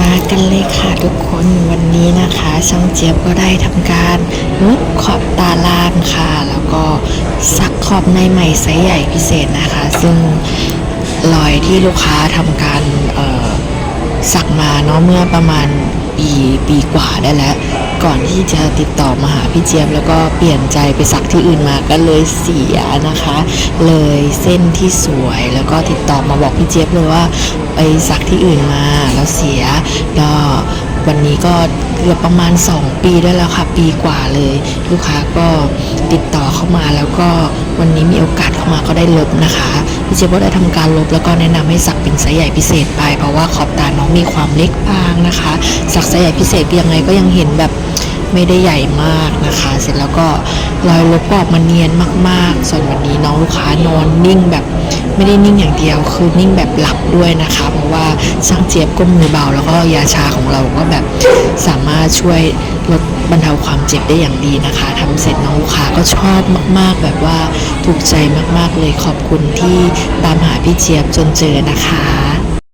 มากันเลยค่ะทุกคนวันนี้นะคะช่างเจี๊ยบก็ได้ทำการลบขอบตาล่างค่ะ แล้วก็ซักขอบในใหม่ไซส์ใหญ่พิเศษนะคะ ซึ่งรอยที่ลูกค้าทำการสักมาเนาะเมื่อประมาณปีปีกว่าได้แล้ว ก่อนที่จะติดต่อมาหาพี่เจี๊ยบแล้วก็เปลี่ยนใจไปสักที่อื่นมาก็เลยเสียนะคะ เลยเส้นที่สวยแล้วก็ติดต่อมาบอกพี่เจี๊ยบเลยว่า ไปสักที่อื่นมาแล้วเสียก็วันนี้ก็เกือบประมาณ 2 ปีได้แล้วค่ะ ปีกว่าเลย ลูกค้าก็ติดต่อเข้ามาแล้วก็วันนี้มีโอกาสเข้ามาก็ได้ลบนะคะพี่เจี๊ยบได้ทำการลบแล้วก็แนะนำให้สักเป็นไซส์ใหญ่พิเศษไป เพราะว่าขอบตาน้องมีความเล็กบางนะคะ สักไซส์ใหญ่พิเศษยังไงก็ยังเห็นแบบไม่ได้ใหญ่มากนะคะ เสร็จแล้วก็รอยลบออกมาเนียนมากๆ ส่วนวันนี้น้องลูกค้านอนนิ่งแบบ ไม่ได้นิ่งอย่างเดียวคือนิ่งแบบหลับด้วยนะคะ เพราะว่าช่างเจี๊ยบก้มมือเบา แล้วก็ยาชาของเราก็แบบสามารถช่วยลดบรรเทาความเจ็บได้อย่างดีนะคะทำเสร็จน้องลูกค้าก็ชอบมาก ๆ แบบว่าถูกใจมาก ๆ เลยขอบคุณที่ตามหาพี่เจี๊ยบจนเจอนะคะ